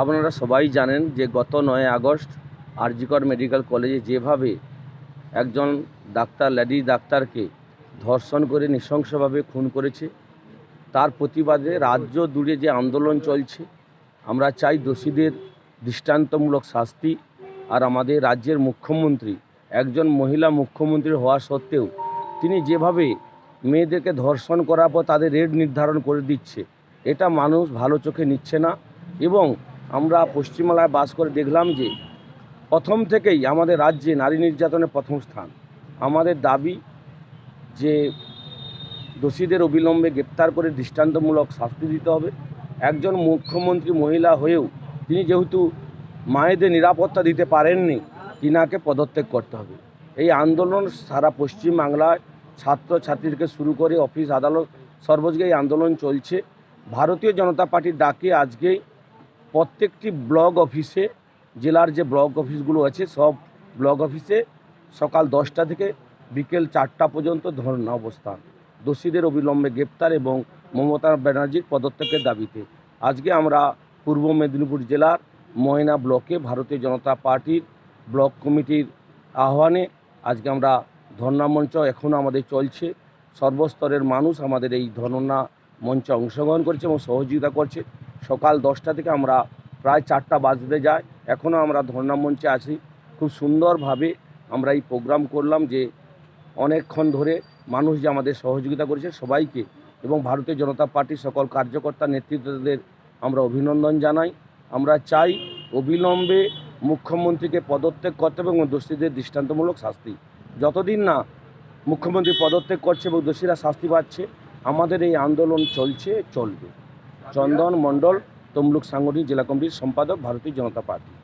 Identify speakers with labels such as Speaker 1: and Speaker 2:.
Speaker 1: আপনারা সবাই জানেন যে গত নয় আগস্ট আরজিকর মেডিকেল কলেজে যেভাবে একজন ডাক্তার, লেডি ডাক্তারকে ধর্ষণ করে নৃশংসভাবে খুন করেছে, তার প্রতিবাদে রাজ্য জুড়ে যে আন্দোলন চলছে, আমরা চাই দোষীদের দৃষ্টান্তমূলক শাস্তি আর আমাদের রাজ্যের মুখ্যমন্ত্রী, একজন মহিলা মুখ্যমন্ত্রী হওয়া সত্ত্বেও তিনি যেভাবে মেয়েদেরকে ধর্ষণ করার পর তাদের রেট নির্ধারণ করে দিচ্ছে এটা মানুষ ভালো চোখে নিচ্ছে না এবং আমরা পশ্চিমবাংলায় বাস করে দেখলাম যে প্রথম থেকেই আমাদের রাজ্যে নারী নির্যাতনের প্রথম স্থান। আমাদের দাবি যে দোষীদের অবিলম্বে গ্রেপ্তার করে দৃষ্টান্তমূলক শাস্তি দিতে হবে। একজন মুখ্যমন্ত্রী মহিলা হয়েও তিনি যেহেতু মায়েদের নিরাপত্তা দিতে পারেননি, তিনাকে পদত্যাগ করতে হবে। এই আন্দোলন সারা পশ্চিমবাংলায় ছাত্র ছাত্রী থেকে শুরু করে অফিস আদালত সর্বজায়গায় এই আন্দোলন চলছে। ভারতীয় জনতা পার্টির ডাকে আজকে প্রত্যেকটি ব্লক অফিসে, জেলার যে ব্লক অফিসগুলো আছে, সব ব্লক অফিসে সকাল দশটা থেকে বিকেল চারটা পর্যন্ত ধর্ণা অবস্থান। দোষীদের অবিলম্বে গ্রেপ্তার এবং মমতা ব্যানার্জির পদত্যাগের দাবিতে। আজকে আমরা পূর্ব মেদিনীপুর জেলার ময়না ব্লকে ভারতীয় জনতা পার্টির ব্লক কমিটির আহ্বানে আজকে আমরা ধর্ণা মঞ্চ এখনও আমাদের চলছে। সর্বস্তরের মানুষ আমাদের এই ধর্ণা মঞ্চে অংশগ্রহণ করছে এবং সহযোগিতা করছে। সকাল দশটা থেকে আমরা প্রায় চারটা বাজতে যায়। এখনও আমরা ধর্ণা মঞ্চে আছি। খুব সুন্দরভাবে আমরা এই প্রোগ্রাম করলাম যে অনেকক্ষণ ধরে মানুষ যে আমাদের সহযোগিতা করেছে সবাইকে এবং ভারতীয় জনতা পার্টির সকল কার্যকর্তা নেতৃত্বদের আমরা অভিনন্দন জানাই। আমরা চাই অবিলম্বে মুখ্যমন্ত্রীকে পদত্যাগ করতে এবং দোষীদের দৃষ্টান্তমূলক শাস্তি। যতদিন না মুখ্যমন্ত্রী পদত্যাগ করছে এবং দোষীরা শাস্তি পাচ্ছে আমাদের এই আন্দোলন চলছে, চলবে। চন্দন মণ্ডল, তমলুক সাংগঠনিক জেলা কমিটির সম্পাদক, ভারতীয় জনতা পার্টি।